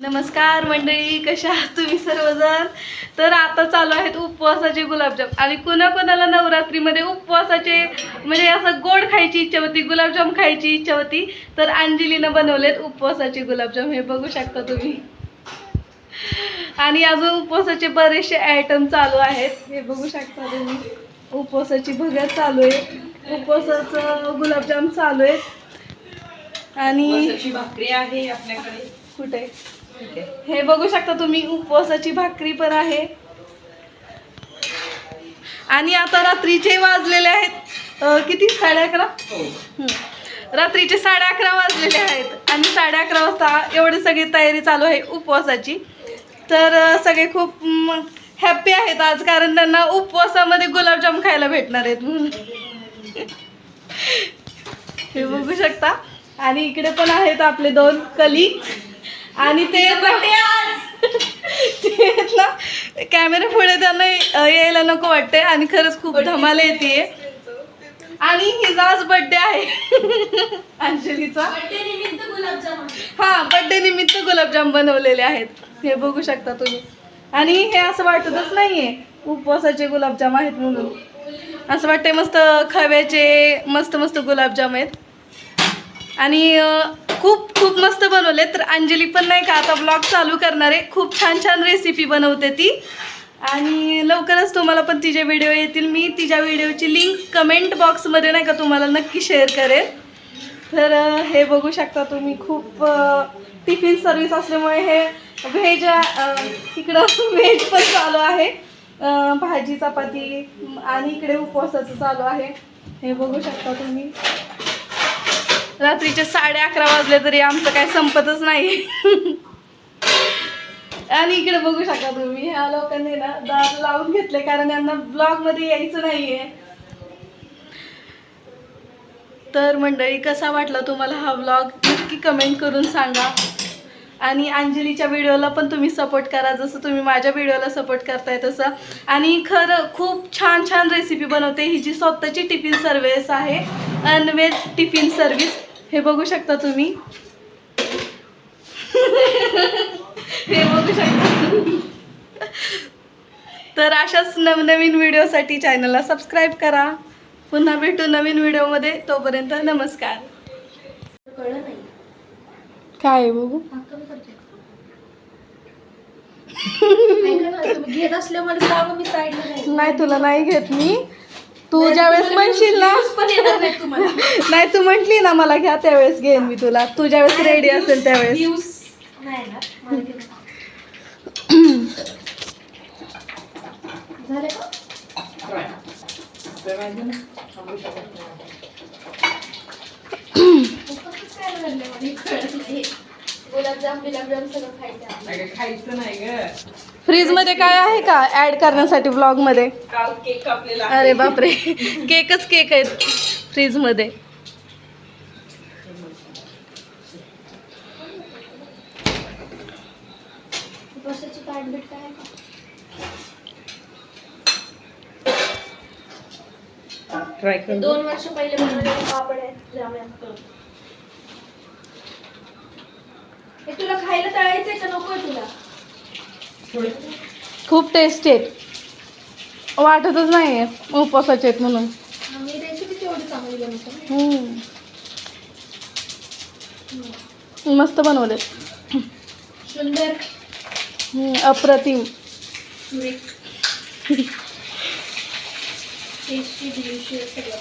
नमस्कार मंडळी कशा आहात तुम्ही सर्वजण? तर आता चालू आहेत उपवासाचे गुलाबजाम. आणि कोणाकोणाला नवरात्रीमध्ये उपवासाचे म्हणजे असं गोड खायची इच्छा होती गुलाबजाम खायची इच्छा होती तर अंजलीनं बनवलेत उपवासाचे गुलाबजाम. हे बघू शकता तुम्ही. आणि अजून उपवासाचे बरेचसे आयटम चालू आहेत. हे बघू शकता तुम्ही. उपवासाची भगर चालू आहे. उपवासाचं गुलाबजाम चालू आहे. आणि भाकरी आहे आपल्याकडे. कुठे? हे बघू शकता तुम्ही उपवासाची भाकरी पण आहे. आणि आता रात्रीचे वाजलेले आहेत. किती? साडे अकरा? रात्रीचे साडे अकरा वाजलेले आहेत. आणि साडे अकरा वाजता एवढी सगळी तयारी चालू आहे उपवासाची. तर सगळे खूप हॅप्पी आहेत आज कारण त्यांना उपवासामध्ये गुलाबजाम खायला भेटणार आहेत म्हणून. हे बघू शकता. आणि इकडे पण आहेत आपले दोन कली आणि ते ना कॅमेरा पुढे त्यांना यायला नको वाटते आणि खरंच खूप धमाल येते आणि हिचा आज बर्थडे आहे. अंजलीचा. हा बर्थडे निमित्त गुलाबजाम बनवलेले आहेत. हे बघू शकता तुम्ही. आणि हे असं वाटतच नाहीये. उपवासाचे गुलाबजाम आहेत म्हणून. असं वाटतंय मस्त खव्याचे मस्त मस्त गुलाबजाम आहेत. आणि खूप बनवले तर अंजली पण नाही का आता ब्लॉग चालू करणार आहे. खूप छान छान रेसिपी बनवते ती. आणि लवकरच तुम्हाला पण तिचे व्हिडिओ येतील. मी तिच्या व्हिडिओची लिंक कमेंट बॉक्समध्ये नाही का तुम्हाला नक्की शेअर करेन तर हे बघू शकता तुम्ही खूप टिफिन सर्विस असल्यामुळे हे व्हेज इकडं व्हेज पण चालू आहे. भाजी चपाती आणि इकडे उपवासाचं चालू आहे. हे बघू शकता तुम्ही. रात्रीचे साडे अकरा वाजले तरी आमचं काय संपतच नाही. आणि इकडे बघू शकता तुम्ही ह्या लोकांनी ना दार लावून घेतले कारण यांना ब्लॉगमध्ये यायचं नाहीये. तर मंडळी कसा वाटला तुम्हाला हा ब्लॉग नक्की कमेंट करून सांगा. आणि अंजलीच्या व्हिडिओला पण तुम्ही सपोर्ट करा जसं तुम्ही माझ्या व्हिडिओला सपोर्ट करताय तसं. आणि खरं खूप छान छान रेसिपी बनवते हिची स्वतःची टिफिन सर्व्हिस आहे अनवेज टिफिन सर्विस हे बघू शकता तुम्ही. हे बघू शकता. तर अशाच नवनवीन व्हिडिओसाठी चॅनलला सबस्क्राईब करा. पुन्हा भेटू नवीन व्हिडिओमध्ये. तोपर्यंत नमस्कार. काय बघू? घेत असल्यामुळे. नाही तुला नाही घेत मी. तू ज्यावेळेस म्हणशील ना. Views पण येणार नाही तुम्हाला. नाही तू म्हटली ना मला घ्या त्यावेळेस घेईन मी तुला. तू ज्यावेळेस रेडी असेल त्यावेळेस. हे. गुलाबजाम बिलाबजाम सगळं खायचं खायचं नाही ग फ्रीजमध्ये काय आहे का ऍड करण्यासाठी ब्लॉगमध्ये काल केक कापलेला अरे बापरे केकच केक आहेत फ्रीजमध्ये काय आहे का? दोन वर्ष पहिले बनवलेले पापड आहेत जांभळ्या. हे तुला खायला तळायचंय का नकोय तुला? खूप टेस्टी आहेत. वाटतच नाहीये उपवासाचे आहेत म्हणून. मी रेसिपी तेवढी चांगली बनवतो. हम्म. मस्त बनवले सुंदर. अप्रतिम. टेस्टी डिलिशियस सगळं.